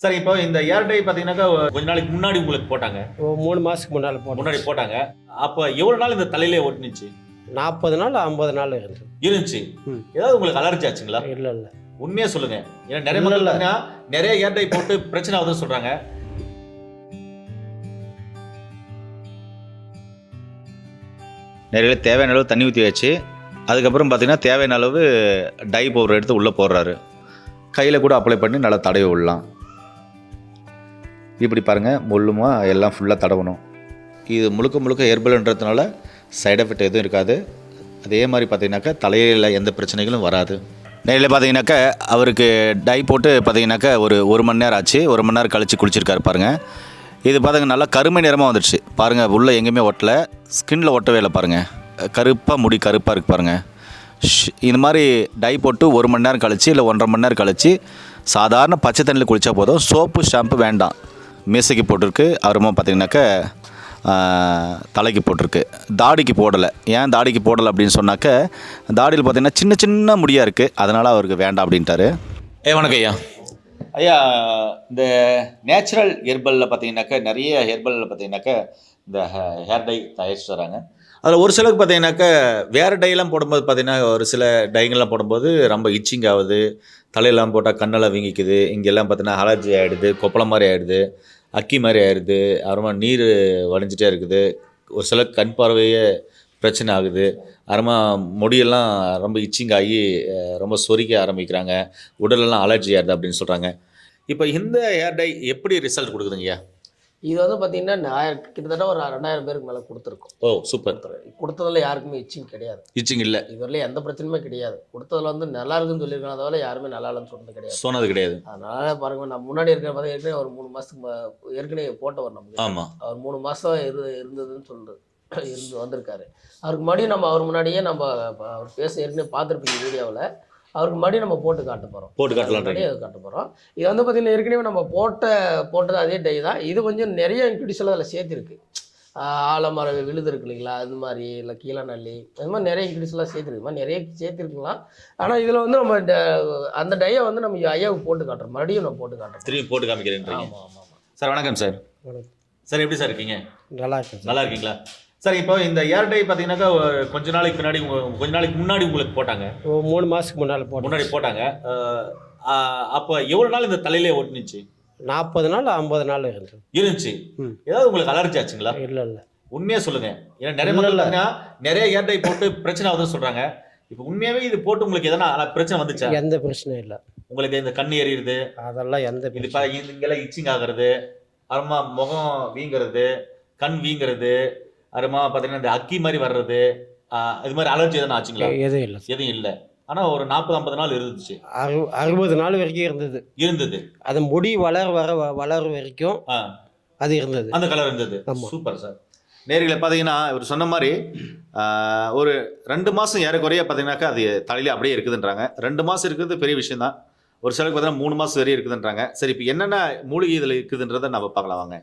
Sir இப்போ இந்த ஏர் tie பார்த்தீங்கன்னாக்கா கொஞ்ச நாளைக்கு முன்னாடி உங்களுக்கு போட்டாங்க. மூணு மாதத்துக்கு முன்னால் போட்டோம் முன்னாடி போட்டாங்க. அப்போ எவ்வளோ நாள் இந்த தலையிலே ஒட்டுனுச்சு நாற்பது நாள் ஐம்பது நாள் இருந்துச்சு. ம். ஏதாவது உங்களுக்கு அலர்ஜி ஆச்சுங்களா? இல்லை இல்லை. உண்மையா சொல்லுங்க. ஏன்னா நிறைய மக்கள் நிறைய ஏர் டை போட்டு பிரச்சனை ஆகுதுன்னு சொல்றாங்க. நிறைய தேவையான அளவு தண்ணி ஊற்றி வச்சு அதுக்கப்புறம் பார்த்தீங்கன்னா தேவையான அளவு டை பவுடர் எடுத்து உள்ளே போடுறாரு. கையில் கூட அப்ளை பண்ணி நல்லா தடவி விடலாம். இப்படி பாருங்கள் முள்ளுமா எல்லாம் ஃபுல்லாக தடவணும். இது முழுக்க முழுக்க ஹெர்பல்ன்றதுனால சைடு எஃபெக்ட் எதுவும் இருக்காது. அதே மாதிரி பார்த்தீங்கன்னாக்கா தலையில் எந்த பிரச்சனைகளும் வராது. நேரில் பார்த்தீங்கன்னாக்கா அவருக்கு டை போட்டு பார்த்தீங்கன்னாக்கா ஒரு ஒரு மணி நேரம் ஆச்சு. ஒரு மணி நேரம் கழித்து குளிச்சிருக்காரு பாருங்கள் இது பாருங்க நல்லா கருமை நிறமாக வந்துடுச்சு. பாருங்கள் உள்ளே எங்கேயுமே ஒட்டல. ஸ்கின்ல ஒட்டவே இல்லை பாருங்கள் கருப்பாக முடி கருப்பாக இருக்குது பாருங்கள் இந்த மாதிரி டை போட்டு ஒரு மணி நேரம் கழித்து இல்லை ஒன்றரை மணி நேரம் கழித்து சாதாரண பச்சை தண்ணியில் குளித்தா போதும். சோப்பு ஷாம்பு வேண்டாம். மீசைக்கு போட்டிருக்கு. அப்புறமா பார்த்தீங்கன்னாக்கா ஆஹ், தலைக்கு போட்டிருக்கு. தாடிக்கு போடலை. ஏன் தாடிக்கு போடலை அப்படின்னு சொன்னாக்க தாடியில் பார்த்தீங்கன்னா சின்ன சின்ன முடியாக இருக்குது அதனால் அவருக்கு வேண்டாம் அப்படின்ட்டாரு. ஏ வணக்கம் ஐயா. ஐயா இந்த நேச்சுரல் ஹெர்பலில் பார்த்தீங்கன்னாக்கா நிறைய ஹெர்பலில் பார்த்தீங்கன்னாக்கா இந்த ஹேர் டை தயாரிச்சு வராங்க அதில் ஒரு சிலருக்கு பார்த்தீங்கன்னாக்கா வேறு டைலாம் போடும்போது பார்த்தீங்கன்னா ஒரு சில டைங்கெல்லாம் போடும்போது ரொம்ப இச்சிங் ஆகுது. தலையெல்லாம் போட்டால் கண்ணெல்லாம் வீங்கிக்குது. இங்கெல்லாம் பார்த்தீங்கன்னா அலர்ஜி ஆகிடுது கொப்பளம் மாதிரி ஆகிடுது அக்கி மாதிரி ஆயிடுது அப்புறமா நீர் வடிஞ்சிட்டே இருக்குது ஒரு சில கண் பார்வையே பிரச்சனை ஆகுது. அப்புறமா முடியெல்லாம் ரொம்ப இச்சிங் ஆகி ரொம்ப சொரிக்க ஆரம்பிக்கிறாங்க. உடலெல்லாம் அலர்ஜி ஆகுது அப்படின்னு சொல்கிறாங்க இப்போ இந்த ஹேர் டை எப்படி ரிசல்ட் கொடுக்குதுங்கய்யா? இது வந்து பார்த்தீங்கன்னா கிட்டத்தட்ட ஒரு ரெண்டாயிரம் பேருக்கு மேலே கொடுத்துருக்கோம். Oh super. கொடுத்ததுல யாருக்குமே இச்சிங் கிடையாது. இச்சிங் இல்லை. இதுவரையிலும் எந்த பிரச்சனையுமே கிடையாது. கொடுத்ததுல வந்து நல்லா இருக்குன்னு சொல்லியிருக்காங்க தவிர யாருமே நல்லா இல்லைன்னு சொன்னது கிடையாது. சொன்னது கிடையாது. அதனால பாருங்க நான் முன்னாடி இருக்கிற பார்த்தா ஏற்கனவே ஒரு மூணு மாதத்துக்கு ஏற்கனவே போட்டவர் நமக்கு ஆமாம் அவர் மூணு மாதம் இரு இருந்ததுன்னு சொல்றது இருந்து வந்திருக்காரு. அவருக்கு முன்னாடியே நம்ம அவர் முன்னாடியே நம்ம அவர் பேச ஏற்கனவே பார்த்துருப்பீங்க வீடியோவில். அவருக்கு முன்னாடி நம்ம போட்டு காட்ட போகிறோம் போட்டு அது காட்ட போகிறோம் இது வந்து பார்த்தீங்கன்னா ஏற்கனவே நம்ம போட்ட போட்டது அதே டை தான். இது கொஞ்சம் நிறைய இன்க்ரீடியன்ஸ் அதில் சேர்த்துருக்கு. ஆலமரம் விழுது இருக்கு இல்லைங்களா? அது மாதிரி இல்லை கீழநல்லி அது மாதிரி நிறைய இன்க்ரீடியன்ஸ்லாம் சேர்த்துருக்கு. மாதிரி நிறைய சேர்த்துருக்கலாம். ஆனால் இதில் வந்து நம்ம அந்த டையை வந்து நம்ம ஐயாவுக்கு போட்டு காட்டுறோம். மறுபடியும் நம்ம போட்டு காட்டுறோம். திரும்பி போட்டு காமிக்கிறேன்றீங்க. ஆமாம் ஆமாம் சார் வணக்கம் சார். வணக்கம். சார் எப்படி சார் இருக்கீங்க? நல்லா இருக்கு சார். நல்லா இருக்கீங்களா? சார் இப்போ இந்த ஏர் டை பார்த்தீங்கன்னாக்கா கொஞ்ச நாளைக்கு பின்னாடி கொஞ்ச நாளைக்கு முன்னாடி உங்களுக்கு போட்டாங்க. மூணு மாதத்துக்கு முன்னால் போட்டோம் முன்னாடி போட்டாங்க. அப்போ எவ்வளோ நாள் இந்த தலையிலே ஒட்டுனுச்சு நாற்பது நாள் ஐம்பது நாள் இருந்துச்சு. ஏதாவது உங்களுக்கு அலர்ஜி ஆச்சுங்களா? இல்லை இல்லை. உண்மையா சொல்லுங்க. ஏன்னா நிறைய மக்கள் நிறைய ஏர் டை போட்டு பிரச்சனை ஆகுதுன்னு சொல்றாங்க. இப்போ உண்மையாவே இது போட்டு உங்களுக்கு எதனா பிரச்சனை வந்துச்சா? எந்த பிரச்சனையும் இல்லை. உங்களுக்கு இந்த கண் எரியுது. அதெல்லாம் எந்த இது இங்கெல்லாம் இச்சிங் ஆகுறது. அப்புறமா முகம் வீங்குறது. கண் வீங்குறது. அப்புறமா பார்த்தீங்கன்னா இந்த அக்கி மாதிரி வர்றது இது மாதிரி அலர்ஜி எதனா ஆச்சுங்களா? எதுவும் இல்லை எதுவும் இல்லை. ஆனா ஒரு நாற்பது ஐம்பது நாள் இருந்துச்சு. அறு அறுபது நாள் வரைக்கும் இருந்தது. இருந்தது. அது முடி வளர வர வளர வரைக்கும் அது இருந்தது. அந்த கலர் இருந்தது. சூப்பர் சார் நேரில் பார்த்தீங்கன்னா இவர் சொன்ன மாதிரி ஆஹ், ஒரு ரெண்டு மாதம் ஏறக்குறைய பார்த்தீங்கன்னாக்கா அது தலையில அப்படியே இருக்குதுன்றாங்க. ரெண்டு மாதம் இருக்கிறது பெரிய விஷயம் தான் ஒரு சிலருக்கு பார்த்தீங்கன்னா மூணு மாதம் வரையும் இருக்குதுன்றாங்க. சரி இப்போ என்னென்ன மூலிகை இதில் இருக்குதுன்றதை நம்ம பார்க்கலாம் வாங்க.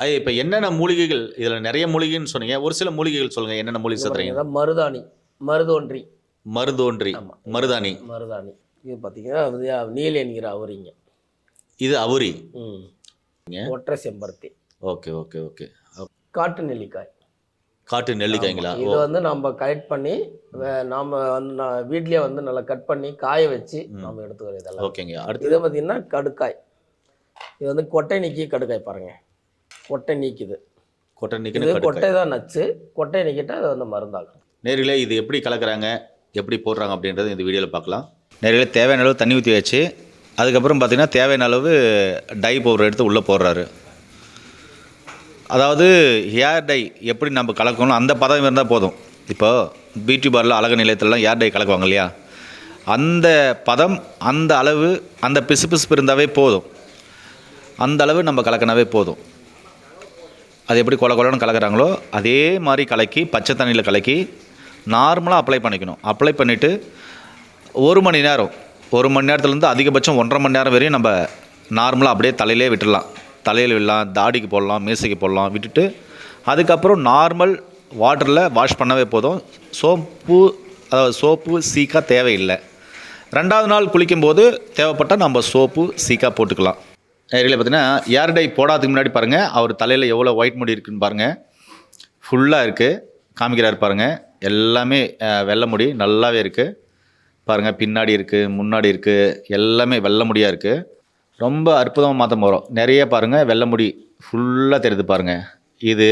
ஐயா இப்போ என்னென்ன மூலிகைகள்? இதில் நிறைய மூலிகைன்னு சொன்னீங்க. ஒரு சில மூலிகைகள் சொல்லுங்கள் என்னென்ன மூலிகை இதான் மருதாணி. மருதோன்றி. மருந்தோன்றி ஆமா. மருதாணி. மருதாணி. இது பார்த்தீங்கன்னா நீல் என்கிற அவரிங்க. இது அவுரி? ஒற்றை செம்பருத்தி. Okay okay okay. காட்டு நெல்லிக்காய். காட்டு நெல்லிக்காய்ங்களா. இது வந்து நம்ம கலெக்ட் பண்ணி நாம வந்து நான் வீட்லயே வந்து நல்லா கட் பண்ணி காய வச்சு. நாம எடுத்துக்கிறோம் இதெல்லாம். ஓகேங்க. அடுத்து இது பார்த்தீங்கன்னா கடுக்காய். இது வந்து கொட்டை நீக்கி கடுக்காய் பாருங்க. கொட்டை நீக்குது. கொட்டை நிற்கணும் கொட்டை தான் நச்சு. கொட்டை நீக்கிட்டா அது வந்து மருந்தாகும். நேரிலே இது எப்படி கலக்குறாங்க எப்படி போடுறாங்க அப்படின்றத இந்த வீடியோவில் பார்க்கலாம். நிறைய தேவையான அளவு தண்ணி ஊற்றி வச்சு அதுக்கப்புறம் பார்த்தீங்கன்னா தேவையான அளவு டை பவுடர் எடுத்து உள்ளே போடுறாரு. அதாவது ஹேர் டை எப்படி நம்ம கலக்கணும் அந்த பதம் இருந்தால் போதும். இப்போ பியூட்டி பார்ல அழகு நிலையத்திலலாம் ஹேர் டை கலக்குவாங்க இல்லையா? அந்த பதம் அந்த அளவு அந்த பிசுபிசுப்பு இருந்தாவே போதும். அந்த அளவு நம்ம கலக்கினாவே போதும். அது எப்படி கொல கொலன்னு கலக்கிறாங்களோ அதே மாதிரி கலக்கி பச்சை தண்ணியில் கலக்கி நார்மலாக அப்ளை பண்ணிக்கணும். அப்ளை பண்ணிவிட்டு ஒரு மணி நேரம் ஒரு மணி நேரத்துலேருந்து அதிகபட்சம் ஒன்றரை மணி நேரம் வரையும் நம்ம நார்மலாக அப்படியே தலையிலே விட்டுடலாம். தலையில் விடலாம் தாடிக்கு போடலாம் மீசைக்கு போடலாம் விட்டுட்டு அதுக்கப்புறம் நார்மல் வாட்டரில் வாஷ் பண்ணவே போதும். சோப்பு அதாவது சோப்பு சீக்காக தேவையில்லை. ரெண்டாவது நாள் குளிக்கும்போது தேவைப்பட்டால் நம்ம சோப்பு சீக்காக போட்டுக்கலாம். நேரில் பார்த்தீங்கன்னா ஏர் டை போடாதுக்கு முன்னாடி பாருங்கள் அவர் தலையில் எவ்வளோ ஒயிட் முடி இருக்குன்னு பாருங்கள் ஃபுல்லாக இருக்குது காமிக்கிறார் பாருங்கள் எல்லாமே வெள்ள வெள்ளை முடி. நல்லாவே இருக்குது பாருங்கள் பின்னாடி இருக்குது முன்னாடி இருக்குது எல்லாமே வெள்ளை முடியாக இருக்குது ரொம்ப அற்புதமாக மாற்ற போகிறோம் நிறைய பாருங்கள் வெள்ளை முடி ஃபுல்லாக தெரியுது பாருங்கள் இது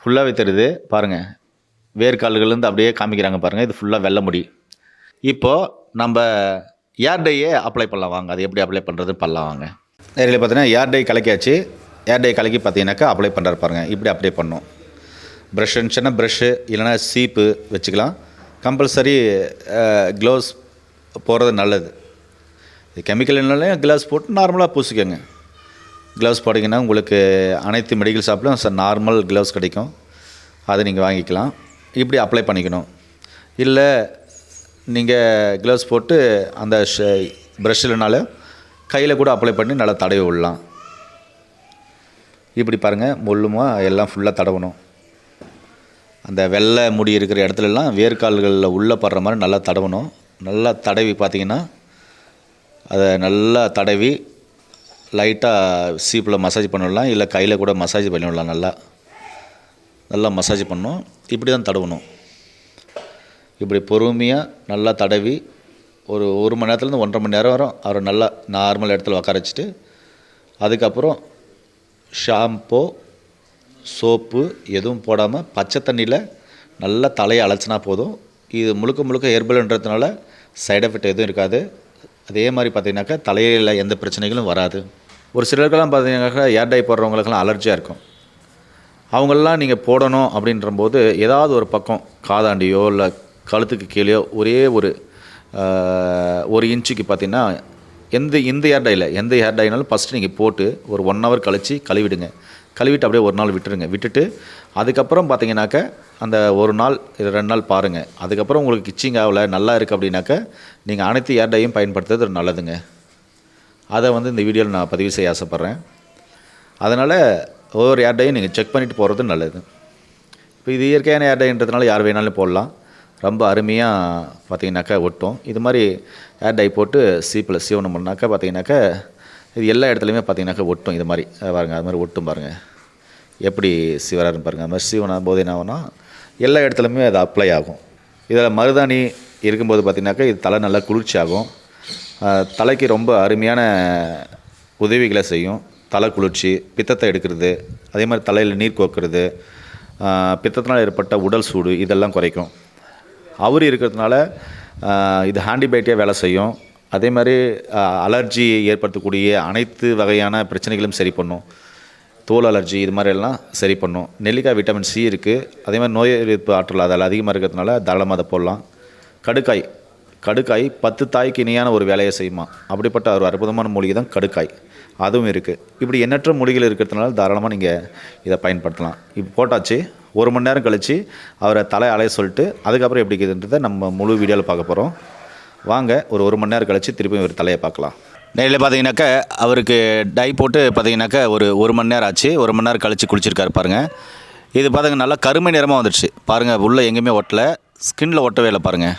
ஃபுல்லாகவே தெரியுது. பாருங்கள் வேர்க்கால்கள்லேருந்து அப்படியே காமிக்கிறாங்க பாருங்கள் இது ஃபுல்லாக வெள்ளை முடி. இப்போது நம்ம ஏர் டையே அப்ளை பண்ணலாம்? வாங்க. அது எப்படி அப்ளை பண்ணுறது பண்ணலாம் வாங்க. நேரில் பார்த்தீங்கன்னா ஏர் டை கலக்கியாச்சு? ஏர் டை கலக்கி பார்த்தீங்கன்னாக்கா அப்ளை பண்ணுறாரு பாருங்கள் இப்படி அப்ளை பண்ணும். ப்ரஷ் இருந்துச்சுன்னா ப்ரஷ்ஷு இல்லைன்னா சீப்பு வச்சுக்கலாம். கம்பல்சரி க்ளவுஸ் போடுறது நல்லது. இது கெமிக்கல் இல்லைனாலும் க்ளவுஸ் போட்டு நார்மலாக பூசிக்கோங்க. க்ளவுஸ் போட்டிங்கன்னா உங்களுக்கு அனைத்து மெடிக்கல் ஷாப்லையும் நார்மல் க்ளவுஸ் கிடைக்கும். அதை நீங்கள் வாங்கிக்கலாம். இப்படி அப்ளை பண்ணிக்கணும். இல்லை நீங்கள் க்ளவுஸ் போட்டு அந்த ப்ரஷ் இல்லைனாலும் கையில் கூட அப்ளை பண்ணி நல்லா தடவி விடலாம். இப்படி பாருங்கள் முள்ளுமா எல்லாம் ஃபுல்லாக தடவணும். அந்த வெள்ளை முடி இருக்கிற இடத்துலலாம் வேர்க்கால்களில் உள்ளே படுற மாதிரி நல்லா தடவணும். நல்லா தடவி பார்த்தீங்கன்னா அதை நல்லா தடவி லைட்டாக சீப்பில் மசாஜ் பண்ணிடலாம். இல்லை கையில் கூட மசாஜ் பண்ணிவிடலாம் நல்லா. நல்லா மசாஜ் பண்ணணும். இப்படி தான் தடவணும். இப்படி பொறுமையாக நல்லா தடவி ஒரு ஒரு மணி நேரத்துலேருந்து ஒன்றரை மணி நேரம் வரும். அவரை நல்லா நார்மல் இடத்துல உட்கார வச்சுட்டு அதுக்கப்புறம் ஷாம்போ சோப்பு எதுவும் போடாமல் பச்சை தண்ணியில் நல்லா தலையை அலச்சினா போதும். இது முழுக்க முழுக்க ஹெர்பல்ன்றதுனால சைடு எஃபெக்ட் எதுவும் இருக்காது. அதே மாதிரி பார்த்தீங்கன்னாக்கா தலையில் எந்த பிரச்சனைகளும் வராது. ஒரு சிலருக்கெல்லாம் பார்த்தீங்கன்னாக்கா ஏர் டை போடுறவங்களுக்கெல்லாம் அலர்ஜியாக இருக்கும். அவங்களெலாம் நீங்கள் போடணும் அப்படின்றபோது ஏதாவது ஒரு பக்கம் காதாண்டியோ இல்லை கழுத்துக்கு கீழேயோ ஒரே ஒரு ஒரு இன்ச்சுக்கு பார்த்தீங்கன்னா எந்த இந்த ஹேர் டையில் எந்த ஹேர் டைனாலும் ஃபஸ்ட்டு நீங்கள் போட்டு ஒரு ஒன் ஹவர் கழித்து கழுவிடுங்க. கழுவிட்டு அப்படியே ஒரு நாள் விட்டுருங்க. விட்டுட்டு அதுக்கப்புறம் பார்த்தீங்கன்னாக்க அந்த ஒரு நாள் ரெண்டு நாள் பாருங்கள் அதுக்கப்புறம் உங்களுக்கு கிச்சிங் ஆகலை நல்லா இருக்குது அப்படின்னாக்க நீங்கள் அனைத்து ஹேர் டையும் பயன்படுத்துறது நல்லதுங்க. அதை வந்து இந்த வீடியோவில் நான் பதிவு செய்ய ஆசைப்பட்றேன். அதனால் ஒவ்வொரு ஏர் டையும் நீங்கள் செக் பண்ணிவிட்டு போகிறது நல்லது. இப்போ இது இயற்கையான ஏர் டைன்றதுனால யார் வேணாலும் போடலாம். ரொம்ப அருமையாக பார்த்திங்கனாக்கா ஒட்டும். இது மாதிரி ஏர் டை போட்டு சீப்பில் சீவனம் பண்ணாக்கா பார்த்திங்கனாக்கா இது எல்லா இடத்துலையுமே பார்த்தீங்கன்னாக்கா ஒட்டும் இது மாதிரி. பாருங்கள் அது மாதிரி ஒட்டும் பாருங்கள் எப்படி சிவராருன்னு பாருங்கள் அது மாதிரி சீவனம் போது என்ன ஆகும்னா எல்லா இடத்துலையுமே அது அப்ளை ஆகும். இதில் மருதாணி இருக்கும்போது பார்த்திங்கனாக்கா இது தலை நல்லா குளிர்ச்சி ஆகும் தலைக்கு ரொம்ப அருமையான உதவிகளை செய்யும். தலை குளிர்ச்சி பித்தத்தை எடுக்கிறது அதே மாதிரி தலையில் நீர் கோக்கிறது பித்தத்தினால் ஏற்பட்ட உடல் சூடு இதெல்லாம் குறைக்கும். அவர் இருக்கிறதுனால இது ஹேண்டிபயோட்டியாக வேலை செய்யும். அதே மாதிரி அலர்ஜி ஏற்படுத்தக்கூடிய அனைத்து வகையான பிரச்சனைகளும் சரி பண்ணும். தோல் அலர்ஜி இது மாதிரி எல்லாம் சரி பண்ணும். நெல்லிக்காய் விட்டமின் சி இருக்குது அதே மாதிரி நோய் எதிர்ப்பு ஆற்றல் அதில் அதிகமாக இருக்கிறதுனால தாராளமாக அதை போடலாம். கடுக்காய். கடுக்காய் பத்து தாய்க்கு இணையான ஒரு வேலையை செய்யுமா? அப்படிப்பட்ட ஒரு அற்புதமான மூலிகை தான் கடுக்காய். அதுவும் இருக்குது இப்படி எண்ணற்ற மூலிகைகள் இருக்கிறதுனால தாராளமாக நீங்கள் இதை பயன்படுத்தலாம். இப்போ போட்டாச்சு. ஒரு மணி நேரம் கழித்து அவரை தலை அலைய சொல்லிட்டு அதுக்கப்புறம் எப்படி இருக்குதுன்றதை நம்ம முழு வீடியோவில் பார்க்க போகிறோம் வாங்க ஒரு ஒரு மணி நேரம் கழித்து திருப்பியும் ஒரு தலையை பார்க்கலாம். நேரில் பார்த்தீங்கன்னாக்கா அவருக்கு டை போட்டு பார்த்தீங்கன்னாக்கா ஒரு ஒரு மணி நேரம் ஆச்சு. ஒரு மணி நேரம் கழித்து குளிச்சிருக்காரு பாருங்கள் இது பாருங்க நல்லா கருமை நிறமாக வந்துடுச்சு பாருங்கள் உள்ளே எங்கேயுமே ஒட்டலை. ஸ்கின்னில் ஒட்டவே இல்லை பாருங்கள்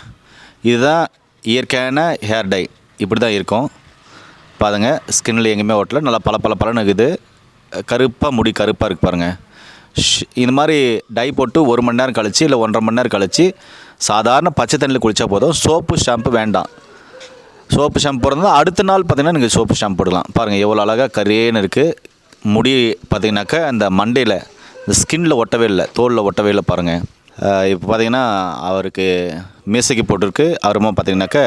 இதுதான் இயற்கையான ஹேர் டை. இப்படி தான் இருக்கும். பாருங்க ஸ்கின்னில் எங்கேயுமே ஒட்டலை. நல்லா பல பல பலன்னு இருக்குது. கருப்பாக முடி கருப்பாக இருக்குது பாருங்கள் இந்த மாதிரி டை போட்டு ஒரு மணி நேரம் கழிச்சு இல்லை ஒன்றரை மணி நேரம் கழித்து சாதாரண பச்சை தண்ணியில் குளித்தா போதும். சோப்பு ஷாம்பு வேண்டாம். சோப்பு ஷாம்பு போடுறதா அடுத்த நாள் பார்த்தீங்கன்னா நீங்கள் சோப்பு ஷாம்பு போடலாம் பாருங்கள் எவ்வளோ அழகாக கரேன்னு இருக்குது முடி பார்த்திங்கனாக்கா அந்த மண்டையில் இந்த ஸ்கின்னில் ஒட்டவே இல்லை தோலில் ஒட்டவே இல்லை பாருங்கள் இப்போ பார்த்தீங்கன்னா அவருக்கு மீசைக்கு போட்டிருக்கு. அப்புறமா பார்த்திங்கனாக்கா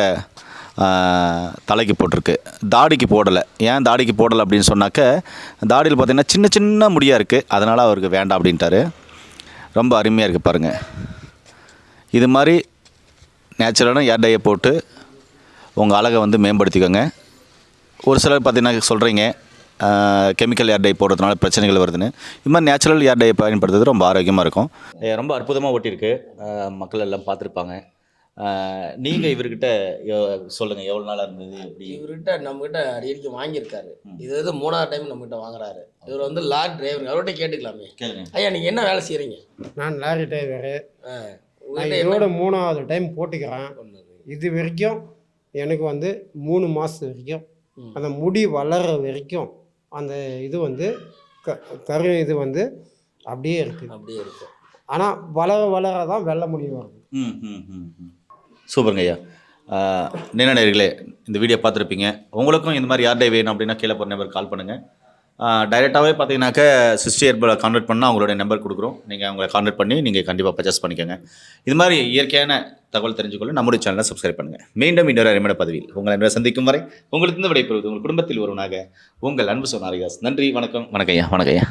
தலைக்கு போட்டிருக்கு. தாடிக்கு போடலை. ஏன் தாடிக்கு போடலை அப்படின்னு சொன்னாக்க தாடியில் பார்த்திங்கன்னா சின்ன சின்ன முடியாக இருக்குது அதனால் அவருக்கு வேண்டாம் அப்படின்ட்டாரு. ரொம்ப அருமையாக இருக்குது பாருங்கள் இது மாதிரி நேச்சுரலான ஏர் டையை போட்டு உங்கள் அழகை வந்து மேம்படுத்திக்கோங்க. ஒரு சிலர் பார்த்திங்கன்னா சொல்கிறீங்க கெமிக்கல் ஏர் டை போடுறதுனால பிரச்சனைகள் வருதுன்னு. இது மாதிரி நேச்சுரல் ஏர் டையை பயன்படுத்துறது ரொம்ப ஆரோக்கியமாக இருக்கும். ரொம்ப அற்புதமாக ஓட்டியிருக்கு மக்கள் எல்லாம் பார்த்துருப்பாங்க. நீங்கள் இவர்கிட்ட சொல்லுங்கள் எவ்வளோ நாளாக இருந்தது எப்படி? இவர்கிட்ட நம்மகிட்ட அடிக்கடிக்கு வாங்கியிருக்காரு. இது வந்து மூணாவது டைம் நம்மகிட்ட வாங்குறாரு. இவர் வந்து லாரி டிரைவர் அவர்கிட்ட கேட்டுக்கலாமே. ஐயா நீங்கள் என்ன வேலை செய்கிறீங்க நான் லாரி டிரைவரு நான் உங்ககிட்ட இதோட என்ன மூணாவது டைம் போட்டுக்கிறேன்? இது வரைக்கும் எனக்கு வந்து மூணு மாதம் வரைக்கும். அந்த முடி வளர்ற வரைக்கும் அந்த இது வந்து க கரு இது வந்து அப்படியே இருக்குது அப்படியே இருக்கும் ஆனால் வளர வளர தான் வெள்ளை முடி வருது. ம் ம் ம் ம். சூப்பருங்க ஐயா. நேர்களே இந்த வீடியோ பார்த்துருப்பீங்க. உங்களுக்கும் இந்த மாதிரி யார் டே வேணும் அப்படின்னா கீழே போகிற நம்பர் கால் பண்ணுங்கள் டைரெக்டாகவே பார்த்தீங்கன்னாக்க சிஸ்டி ஏர்பலை கான்டாக்ட் பண்ணால் அவங்களுடைய நம்பர் கொடுக்குறோம். நீங்கள் அவங்களை கான்டாக்ட் பண்ணி நீங்கள் கண்டிப்பாக பர்ச்சேஸ் பண்ணிக்கோங்க. இது மாதிரி இயற்கையான தகவல் தெரிஞ்சுக்கொள்ள நம்முடைய சேனலை சப்ஸ்கிரைப் பண்ணுங்கள் மீண்டும் இன்னொரு அருமையான பதவியில் உங்களை அன்பை சந்திக்கும் வரை உங்களுக்கு இருந்து விடைபெறுவது உங்கள் குடும்பத்தில் ஒருவனாக உங்கள் அன்பு சொன்னாரிகாஸ் நன்றி வணக்கம். வணக்கம் ஐயா வணக்கம் ஐயா.